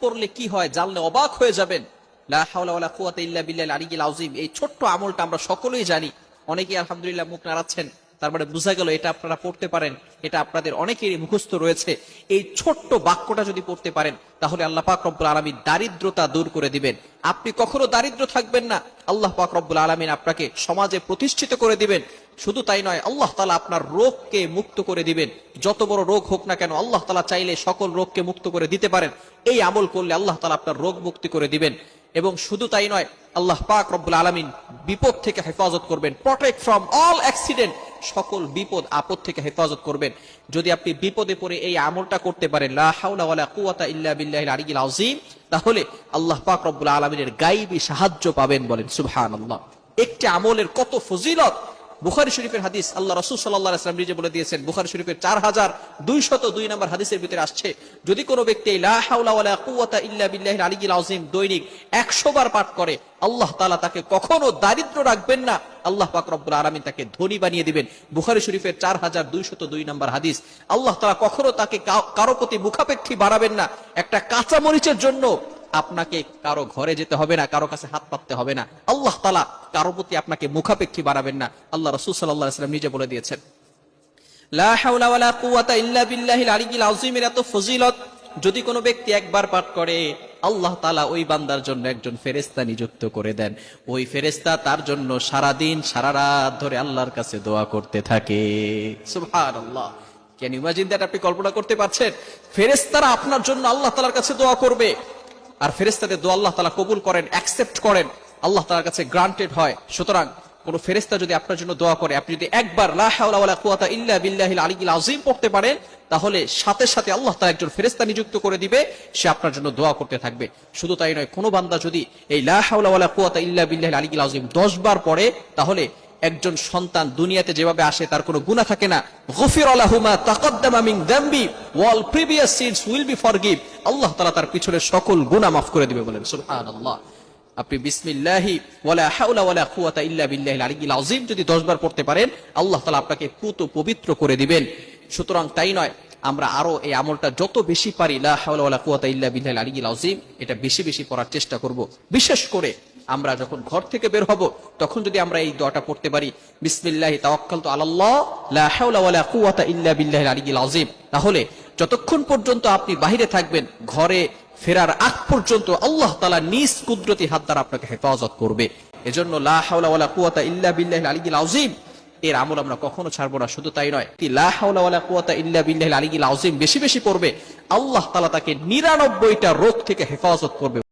পড়লে কি হয়? জানলে অবাক হয়ে যাবেন। এই ছোট্ট আমলটা আমরা সকলেই জানি। অনেকেই আলহামদুলিল্লাহ মুখ নাড়াচ্ছেন, তার মানে গেল এটা আপনারা পড়তে পারেন, এটা আপনাদের অনেকেরই মুখস্থ রয়েছে। এই ছোট্ট বাক্যটা যদি পড়তে পারেন, তাহলে আল্লাহ পাক আলামিন দারিদ্রতা দূর করে দিবেন। আপনি কখনো দারিদ্র থাকবেন না, আল্লাহ পাক আলামিন আপনাকে সমাজে প্রতিষ্ঠিত করে দিবেন। শুধু তাই নয়, আল্লাহ তালা আপনার রোগকে মুক্ত করে দিবেন। যত বড় রোগ হোক না কেন, আল্লাহ তালা চাইলে সকল রোগকে মুক্ত করে দিতে পারেন। এই আমল করলে আল্লাহ তালা আপনার রোগ মুক্তি করে দিবেন। এবং শুধু তাই নয়, আল্লাহ পাক রব্বুল আলমিন বিপদ থেকে হেফাজত করবেন। প্রটেক্ট ফ্রম অল অ্যাক্সিডেন্ট সকল বিপদ আপদ থেকে হেফাজত করবেন। যদি আপনি বিপদে পড়ে এই আমলটা করতে পারেন তাহলে আল্লাহ পাক রব্বুল আলমিনের গাইবী সাহায্য পাবেন বলেন, সুবহানাল্লাহ। একটি আমলের কত ফজিলত বুখারি শরীফের হাদিস আল্লাহ রসুল সাল্লাহ আসলাম নিজে বলে দিয়েছেন, বুখারি শরীফের চার হাজার দুইশত দুই নম্বর হাদিসের ভিতরে আসছে, যদি কোনো ব্যক্তি আযীম দৈনিক 100 বার পাঠ করে, আল্লাহ তালা তাকে কখনো দারিদ্র রাখবেন না, আল্লাহ পাক রব্বুল আলামিন তাকে ধনী বানিয়ে দিবেন। বুখারি শরীফের 4202 নম্বর হাদিস, আল্লাহ তালা কখনো তাকে কারও প্রতি মুখাপেক্ষী বাড়াবেন না। একটা কাঁচা মরিচের জন্য আপনাকে কারও ঘরে যেতে হবে না, কারও কাছে হাত পাততে হবে না। আল্লাহ তালা কারও প্রতি আপনাকে মুখাপেক্ষী বাড়াবেন না। আল্লাহ রসুল সাল্লাহ সাল্লাম নিজে বলে দিয়েছেন যদি কোনো ব্যক্তি একবার পাঠ করে, আল্লাহ তালা ওই বান্দার জন্য একজন ফেরেস্তা নিযুক্ত করে দেন। ওই ফেরেস্তা তার জন্য সারা দিন সারা রাত ধরে আল্লাহর কাছে দোয়া করতে থাকে। ক্যান ইমাজিন দ্যাট আপনি কল্পনা করতে পারছেন? ফেরেস্তারা আপনার জন্য আল্লাহ তালার কাছে দোয়া করবে। আর ফেরেস্তাদের দোয়া আল্লাহ তালা কবুল করেন অ্যাকসেপ্ট করেন। আল্লাহ তালার কাছে গ্রান্টেড হয়। সুতরাং কোন ফেরেস্তা যদি আপনার জন্য দোয়া করে, আপনি যদি একবার আলিয়্যিল পড়তে পারেন, তাহলে সাথে সাথে আল্লাহ তালা একজন ফেরেস্তা নিযুক্ত করে দিবে, সে আপনার জন্য দোয়া করতে থাকবে। শুধু তাই নয়, কোনো বান্দা যদি এই লা হাওলা ওয়ালা কুওয়াতা ইল্লা বিল্লাহিল আলিয়্যিল আযীম 10 বার পড়ে, তাহলে একজন সন্তান দুনিয়াতে যেভাবে আসে, তার কোনো গুনাহ থাকে না। গফির আলাহুমা তাকাদ্দামা মিন ওয়াল previous sins will be forgive. আল্লাহ তাআলা তার পিছনের সকল গুনাহ মাফ করে দিবে বলেন, সুবহানাল্লাহ। আপনি বিসমিল্লাহি, ওয়ালা হাওলা ওয়ালা কুওয়াতা ইল্লা বিল্লাহিল আলিয়্যিল আযীম যদি 10 বার পড়তে পারেন, আল্লাহ তাআলা আপনাকে পুত পবিত্র করে দিবেন। সুতরাং তাই নয়, আমরা আরও এই আমলটা যত বেশি পারি, লা হাওলা ওয়ালা কুওয়াতা ইল্লা বিল্লাহিল আলিয়্যিল আযীম, এটা বেশি বেশি পড়ার চেষ্টা করব। বিশেষ করে আমরা যখন ঘর থেকে বের হব, তখন যদি আমরা এই দোয়াটা পড়তে পারি, বিসমিল্লাহি তাওয়াক্কালতু আলাল্লাহ, লা হাওলা ওয়ালা কুওয়াতা ইল্লা বিল্লাহিল আলিয়্যিল আযীম। তাহলে যতক্ষণ পর্যন্ত আপনি বাহিরে থাকবেন, ঘরে ফেরার আগ পর্যন্ত আল্লাহ তাআলা নিজ কুদরতি হাত দ্বারা আপনাকে হেফাজত করবে। এজন্য লা হাওলা ওয়ালা কুওয়াতা ইল্লা বিল্লাহিল আলিয়্যিল আযীম, এর আমল আমরা কখনো ছাড়বো না, শুধু তাই নয়। লা হাওলা ওয়ালা কুওয়াতা ইল্লা বিল্লাহিল আলিয়্যিল আযীম বেশি বেশি পড়বে, আল্লাহ তাআলা তাকে 99টা রোগ থেকে হেফাজত করবে।